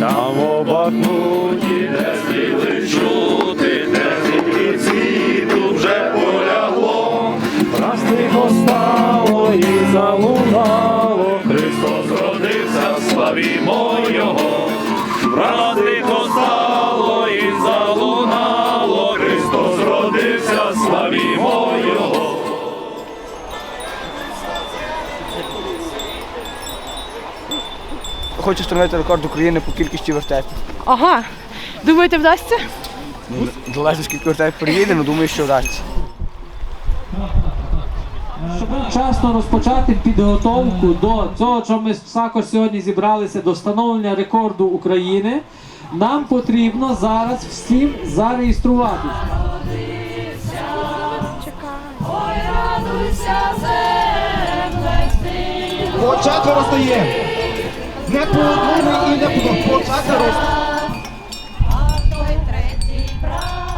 там у Бахмуті, де стріли чути, Хочу встановити рекорд України по кількості вертепів. Ага. Думаєте, вдасться? Ну, залежно скільки вертепів приїде, але думаю, що вдасться. Щоб вчасно розпочати підготовку до цього, що ми також сьогодні зібралися до встановлення рекорду України, нам потрібно зараз всім зареєструватися. Ой, радуйся, земле, син. По четверо стає. Не і не по.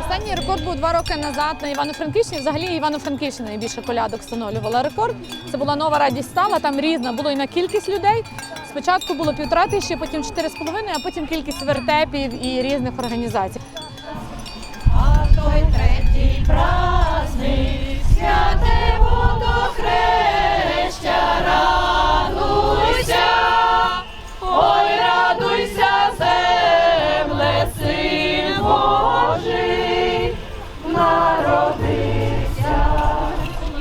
Останній рекорд був два роки назад на Івано-Франківщині. Взагалі Івано-Франківщина найбільше колядок встановлювала рекорд. Це була нова радість стала. Там різна було і на кількість людей. Спочатку було півтора тисячі, потім чотири з половиною, а потім кількість вертепів і різних організацій. А той третій праздник, святе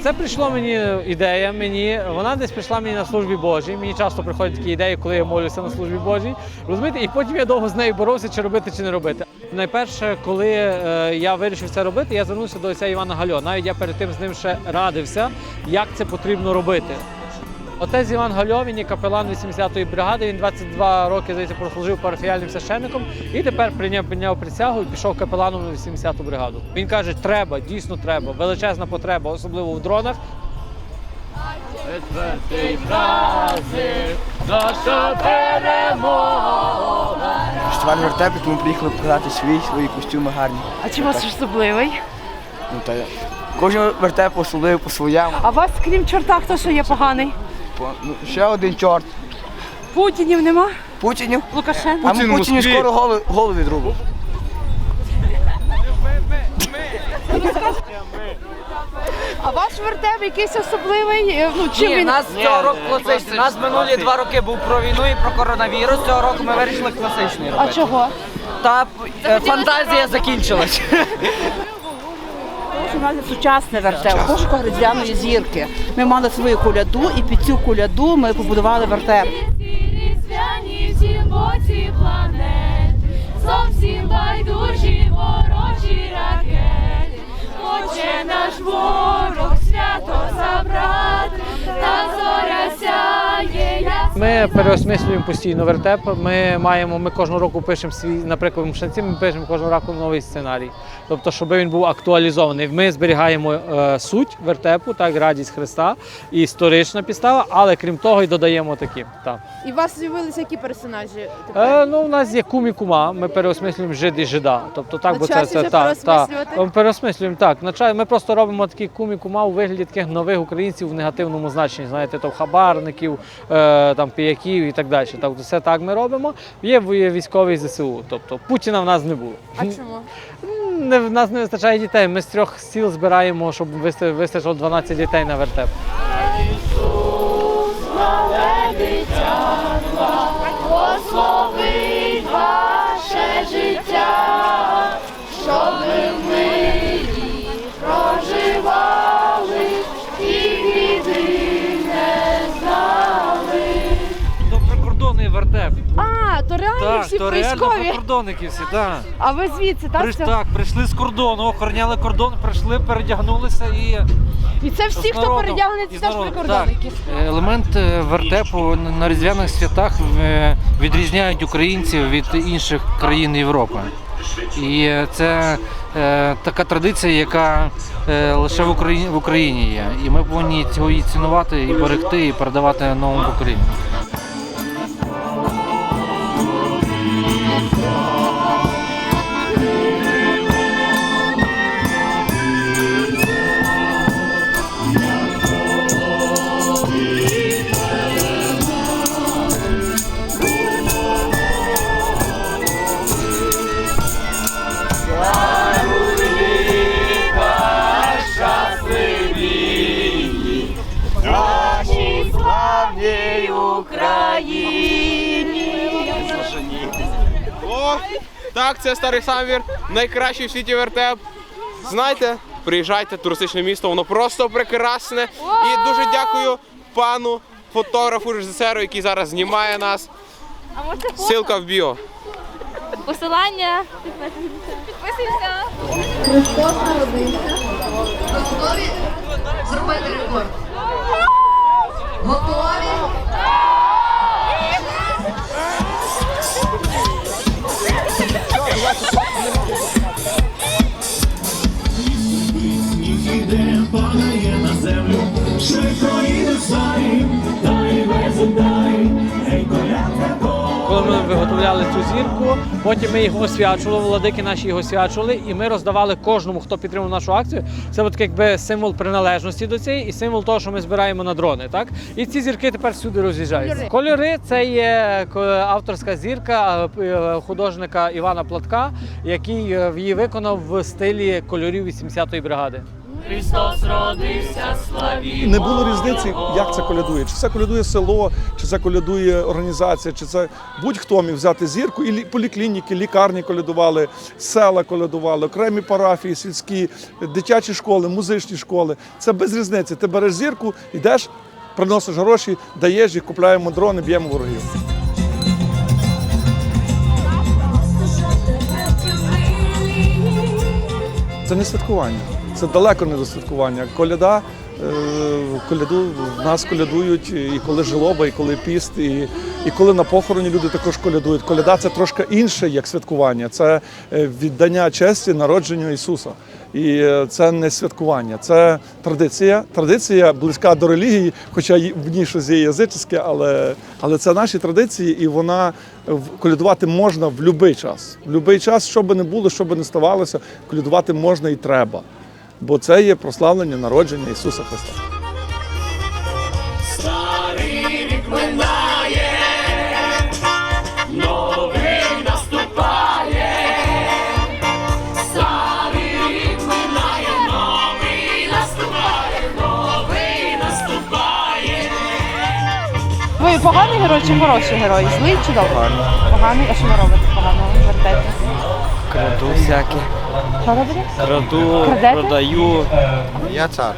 Це прийшло мені ідея. Мені вона десь прийшла мені на службі Божій. Мені часто приходять такі ідеї, коли я молюся на службі Божій. Розумієте, і потім я довго з нею боровся, чи робити, чи не робити. Найперше, коли е, я вирішив це робити, я звернувся до отця Івана Гальо. Навіть я перед тим з ним ще радився, як це потрібно робити. Отець Іван Гальо, він капелан 80-ї бригади. Він 22 роки здається, прослужив парафіяльним священником і тепер прийняв, прийняв присягу і пішов капеланом на 80-ту бригаду. Він каже, треба, дійсно треба, величезна потреба, особливо в дронах. Фестиваль вертепів, тому приїхали показати свій, свої костюми гарні. А чим вас особливий? Ну, та, кожен вертеп особливий по-своєму. А вас, крім чорта, хто що є поганий? Ну, ще один чорт. Путінів нема? Путінів. Лукашенко? А ми Путінів скоро голови, голови відрубимо. А ваш вертеп якийсь особливий? Е, Ну, чим Ні, він? нас цього року класичний. У нас минулі два роки був про війну і про коронавірус. Цього року ми вирішили класичний А чого? Та е, фантазія закінчилась. У нас сучасне вертеп, в пошуках зірки. Ми мали свою коляду, і під цю коляду ми побудували вертеп. Зовсім байдужі ворожі ракети. Хоче наш ворог свято забрати, та зоря сяє. Ми переосмислюємо постійно вертеп. Ми маємо, ми кожного року пишемо свій, наприклад, в Мшанці ми пишемо кожного року новий сценарій. Тобто, щоб він був актуалізований. Ми зберігаємо е, суть вертепу, так, радість Христа, і історична підстава, але крім того, і додаємо такі. Так. І у вас з'явилися які персонажі? тепер? Е, ну, у нас є кум і кума, ми переосмислюємо жид і жида. Тобто, так, На бо це, це так, так, переосмислювати? переосмислюємо так. На Ми просто робимо такі кум і кума у вигляді таких нових українців в негативному значенні. Знаєте, то хабарників, е, там піяків і так далі. Тобто, все так ми робимо. Є військовий ЗСУ. Тобто Путіна в нас не було. А чому? Не, в нас не вистачає дітей. Ми з трьох сіл збираємо, щоб висти- вистачило 12 дітей на вертеп. Благословить ваше життя, реально військові. прикордонники всі, так. А ви звідси, так? Приш, так, прийшли з кордону, охороняли кордон, прийшли, передягнулися і І це всі, з хто народом, передягнений, із це теж народом. прикордонники. Елемент е, вертепу на різдвяних святах е, відрізняють українців від інших країн Європи. І е, це е, така традиція, яка е, лише в Україні, в Україні є. І ми повинні цього і цінувати, і берегти, і передавати новому поколінню. всій Україні. О, так, це старий самвір, найкращий в світі вертеп. Знаєте, приїжджайте, туристичне місто, воно просто прекрасне. І дуже дякую пану фотографу, режисеру, який зараз знімає нас. Силка в біо. Посилання. Підписуйся. Христос народився. Готові зробити рекорд. Ми виготовляли цю зірку, потім ми їх освячували, владики наші їх освячували, і ми роздавали кожному, хто підтримав нашу акцію. Це от якби символ приналежності до цієї і символ того, що ми збираємо на дрони. Так і ці зірки тепер всюди роз'їжджаються. Кольори це є авторська зірка е, художника Івана Платка, який е, її виконав в стилі кольорів 80-ї бригади. Не було різниці, як це колядує. Чи це колядує село, чи це колядує організація, чи це будь-хто міг взяти зірку, і поліклініки, лікарні колядували, села колядували, окремі парафії, сільські, дитячі школи, музичні школи. Це без різниці. Ти береш зірку, йдеш, приносиш гроші, даєш їх, купляємо дрони, б'ємо ворогів. Це не святкування. Це далеко не до святкування. Коляда, е, коляду, нас колядують і коли жалоба, і коли піст, і, і коли на похороні люди також колядують. Коляда це трошки інше, як святкування. Це е, віддання честі народженню Ісуса. І е, це не святкування, це традиція. Традиція близька до релігії, хоча в ній щось є язичське, але, але це наші традиції, і вона колядувати можна в будь-який час. В будь-який час, що би не було, що би не ставалося, колядувати можна і треба. Бо це є прославлення народження Ісуса Христа. Поганий герой чи хороший герой? Злий чи добрий? Поганий. А що ви робите поганого? Вертете? Краду всяке. Що робите? Краду, Крадете? продаю. Я цар.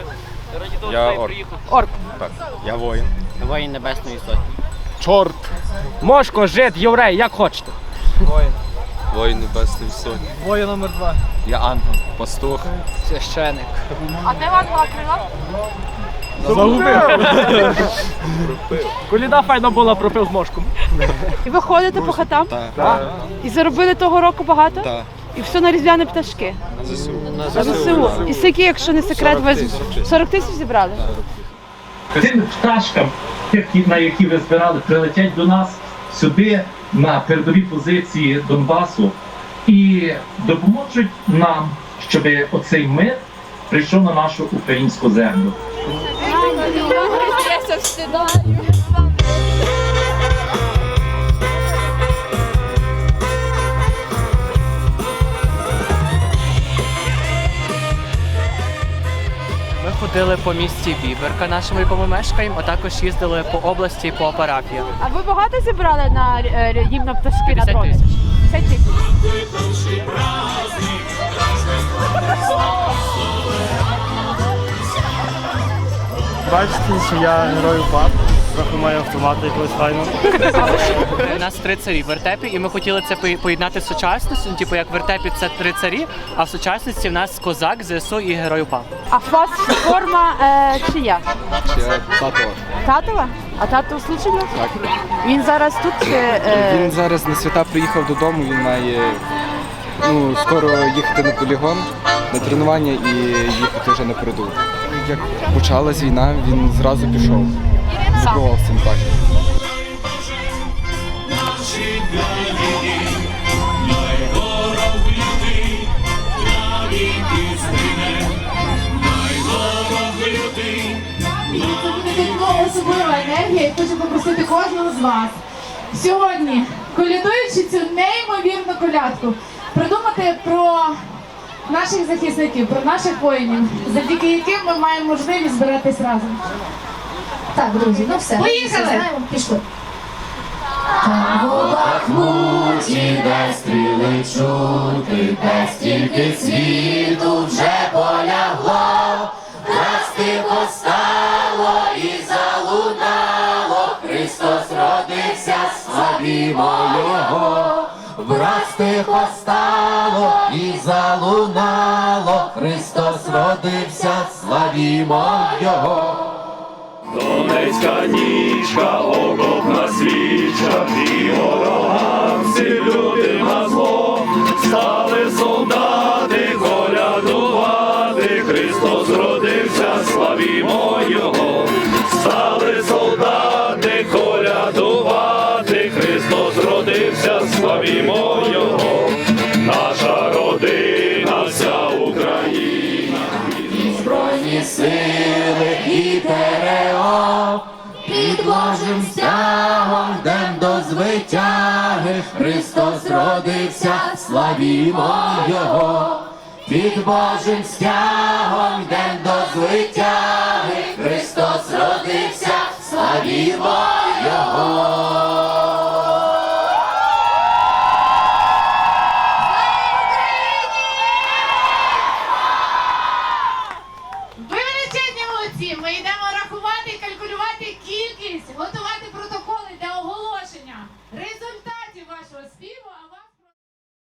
Я орк. Орк. Я воїн. Воїн Небесної Сотні. Чорт. Мошко, жид, єврей, як хочете. Воїн Небесний Сотні. Воїн номер два. Я ангел. Пастух. Священик. А де вам була крила? Коліда файна була, пропив з мошком. І ви ходите по хатам? Так. І заробили того року багато? Так. І все на різдвяні пташки? На ЗСУ. І скільки, якщо не секрет, ви 40 тисяч. зібрали? Тим пташкам, на які ви збирали, прилетять до нас сюди на передові позиції Донбасу і допоможуть нам, щоб оцей мир прийшов на нашу українську землю. Встидаю. Ми ходили по місті Біберка, нашому якому мешкаємо, а також їздили по області по парафіях. А ви багато зібрали на е, пташки на 50 тисяч. 50 тисяч. Бачите, що я герой УПАП, трохи маю автомат якогось файно. У нас три царі в вертепі, і ми хотіли це поєднати з сучасністю. Типу, як в вертепі це три царі, а в сучасності в нас козак, ЗСУ і герой УПА. А у вас форма е, чия? Я татова. Татова? А тато служить? Так. Він зараз тут чи... Е... Він зараз на свята приїхав додому, він має ну, скоро їхати на полігон, на тренування і їхати вже на передову. Як почалась війна, він зразу пішов. Забував цим так. Особлива енергія, і хочу попросити кожного з вас сьогодні, колядуючи цю неймовірну колядку, придумати про наших захисників, про наших воїнів, завдяки яким ми маємо можливість збиратись разом. Так, друзі, ну все. Поїхали! Пішли. Там у Бахмуті, де стріли чути, де стільки світу вже полягло, раз тихо стало і залунало, Христос родився, славімо Його, враз тихо стало і залунало, Христос родився, славімо Його. Донецька нічка, сили і ТРО під Божим стягом йдем до звитяги, Христос родився, славімо Його, під Божим стягом йдем до звитяги, Христос родився, славімо Його.